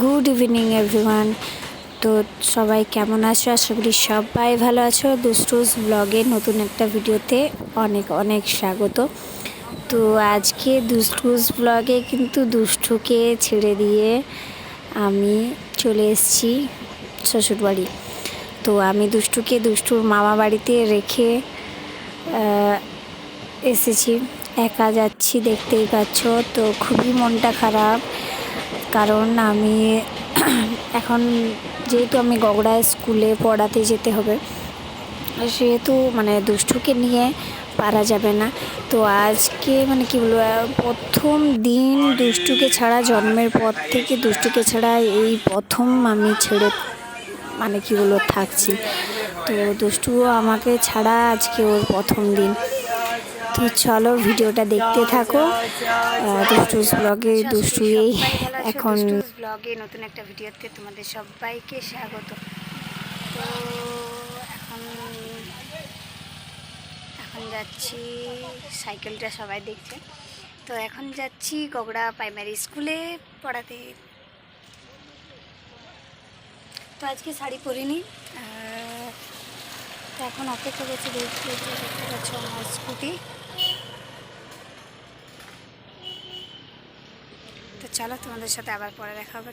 Good evening everyone তো সবাই কেমন আছো? আশা করি সবাই ভালো আছো। দুষ্টুস ব্লগে নতুন একটা ভিডিওতে অনেক অনেক স্বাগত। তো আজকে দুষ্টুস ব্লগে কিন্তু দুষ্টুকে ছেড়ে দিয়ে আমি চলে এসেছি শ্বশুরবাড়ি। তো আমি দুষ্টুকে দুষ্টুর মামা বাড়িতে রেখে এসেছি। একা যাচ্ছি, দেখতেই পাচ্ছ। তো খুবই মনটা খারাপ। কারণ আমি এখন যেহেতু আমি গগড়ায় স্কুলে পড়াতে যেতে হবে, সেহেতু মানে দুষ্টুকে নিয়ে পারা যাবে না। তো আজকে মানে কি বলব, প্রথম দিন দুষ্টুকে ছাড়া, জন্মের পর থেকে দুষ্টুকে ছাড়া এই প্রথম আমি ছেড়ে মানে কি বলব, থাকছি। তো দুষ্টু আমাকে ছাড়া আজকে ওর প্রথম দিন। তো চলো ভিডিওটা দেখতে থাকো। দুষ্টুস ব্লগে দুষ্টু এখন ব্লগে নতুন একটা ভিডিওতে তোমাদের সবাইকে স্বাগত। তো এখন এখন যাচ্ছি সাইকেলটা সবাই দেখছে। তো এখন যাচ্ছি গগড়া প্রাইমারি স্কুলে পড়াতে। তো আজকে শাড়ি পরিনি। তো এখন অপেক্ষা করছি দেখতে পাচ্ছ আমার স্কুটি চলো তোমাদের সাথে আবার পরে দেখা হবে।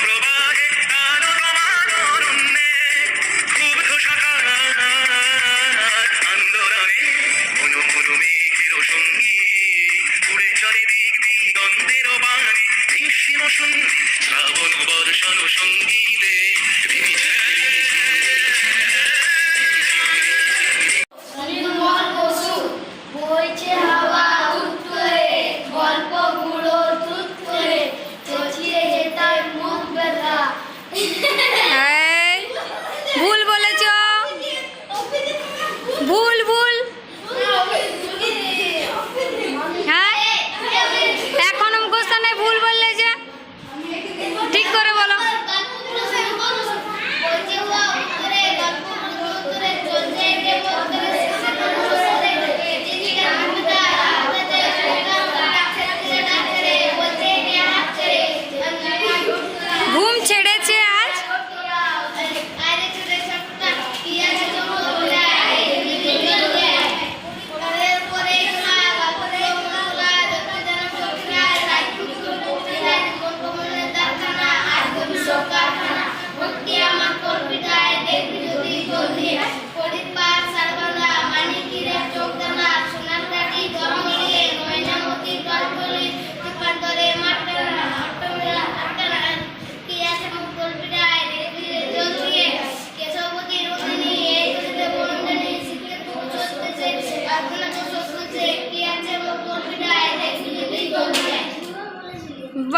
উড়ে চলে দিক দিগন্তের বাণী নিঃসীম সন্ধি শ্রাবণ বর্ষণ সঙ্গীতে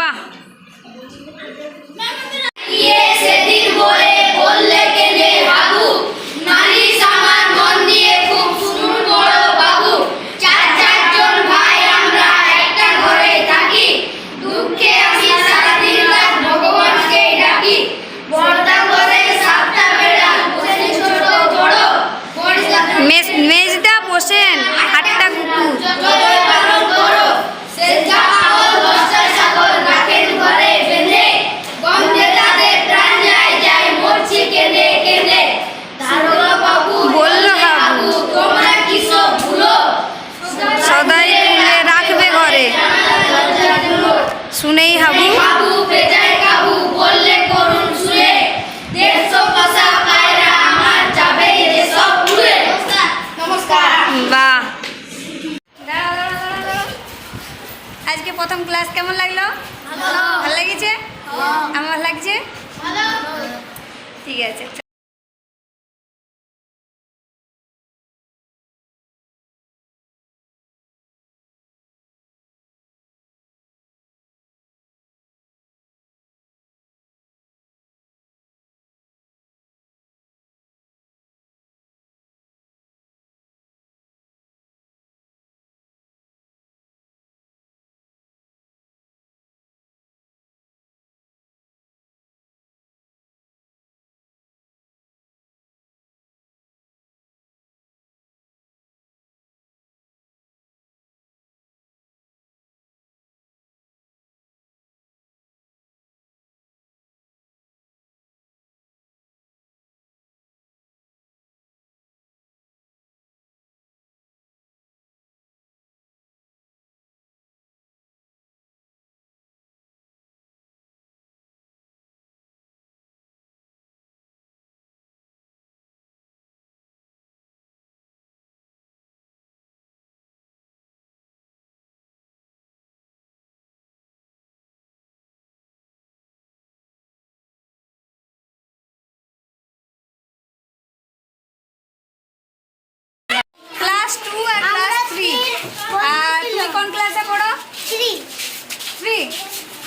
Papá,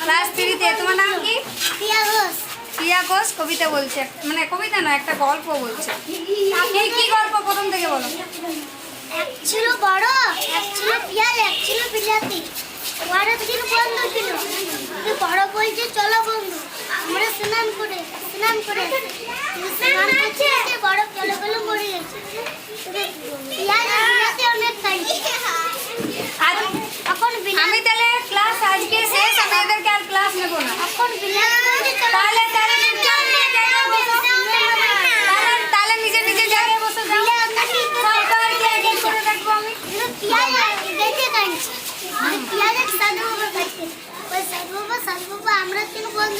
ক্লাস থ্রিতে তোমার নাম কি? প্রিয়া ঘোষ। প্রিয়া ঘোষ কবিতা বলছে। মানে কবিতা না একটা গল্প বলছে। আপনি কি গল্প প্রথম থেকে বলো? এক ছিল বড় এক ছিল পিয়াজ এক ছিল বিলাতি বড় দিন বন্ধ ছিল। বড় বলছে চলো বন্ধু আমরা স্নান করে স্নান করে স্নান করতে করতে বড় চলে গেলে মরে গেছে পিয়াজ আর বিলাতি অনেক কাঁদছে আর এখন বিলাতি আমি তাহলে ক্লাস আজকে শেষ আমি এদেরকে আর ক্লাস নেব না এখন বিলাতি বলছে চলো তাহলে তাহলে নিজে নিজে জায়গায় বসো তাহলে তাহলে নিজে নিজে জায়গায় বসে যাও সবাইকে একই করে রাখব আমি পিয়াজ দেখে কাঁদছে পিয়াজ এক সাধু বাবা কাঁদছে ওই সাধু বাবা সাধু বাবা আমরা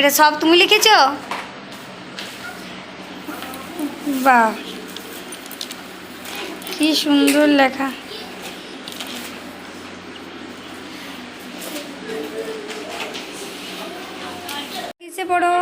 এটা সব তুমি লিখেছো? বা কি সুন্দর লেখা। পড়ো।